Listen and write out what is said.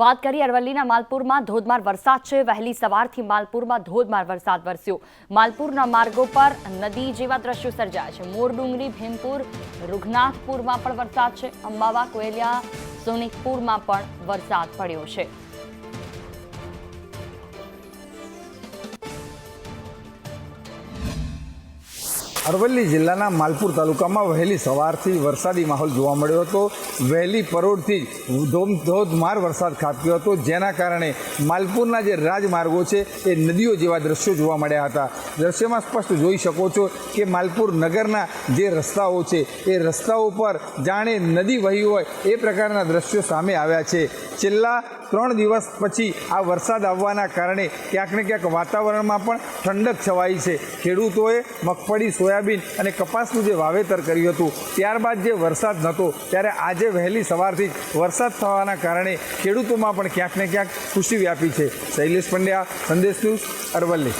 વાત કરી અરવલ્લીના માલપુરમાં ધોધમાર વરસાદ છે. વહેલી સવારથી માલપુરમાં ધોધમાર વરસાદ વરસ્યો. માલપુરના માર્ગો પર નદી જેવા દ્રશ્યો સર્જાયા છે. મોરડુંગરી, ભીમપુર, રૂગનાથપુરમાં પણ વરસાદ છે. અંબાવા, કોયલિયા સોનિકપુરમાં પણ વરસાદ પડ્યો છે. અરવલ્લી જિલ્લાના માલપુર તાલુકામાં વહેલી સવારથી વરસાદી માહોલ જોવા મળ્યો હતો. વહેલી પરોઢથી જ ધોમ ધોધમાર વરસાદ ખાબક્યો હતો. જેના કારણે માલપુરના જે રાજમાર્ગો છે એ નદીઓ જેવા દ્રશ્યો જોવા મળ્યા હતા. દ્રશ્યમાં સ્પષ્ટ જોઈ શકો છો કે માલપુર નગરના જે રસ્તાઓ છે એ રસ્તાઓ પર જાણે નદી વહી હોય એ પ્રકારના દ્રશ્યો સામે આવ્યા છે. છેલ્લા ત્રણ દિવસ પછી આ વરસાદ આવવાના કારણે ક્યાંક ને ક્યાંક વાતાવરણમાં પણ ઠંડક છવાઈ છે. ખેડૂતોએ મગફળી, સોયાબીન અને કપાસનું જે વાવેતર કર્યું હતું, ત્યારબાદ જે વરસાદ નહોતો, ત્યારે આજે વહેલી સવારથી જ વરસાદ થવાના કારણે ખેડૂતોમાં પણ ક્યાંક ને ક્યાંક ખુશી વ્યાપી છે. શૈલેષ પંડ્યા, સંદેશ ન્યૂઝ અરવલ્લી.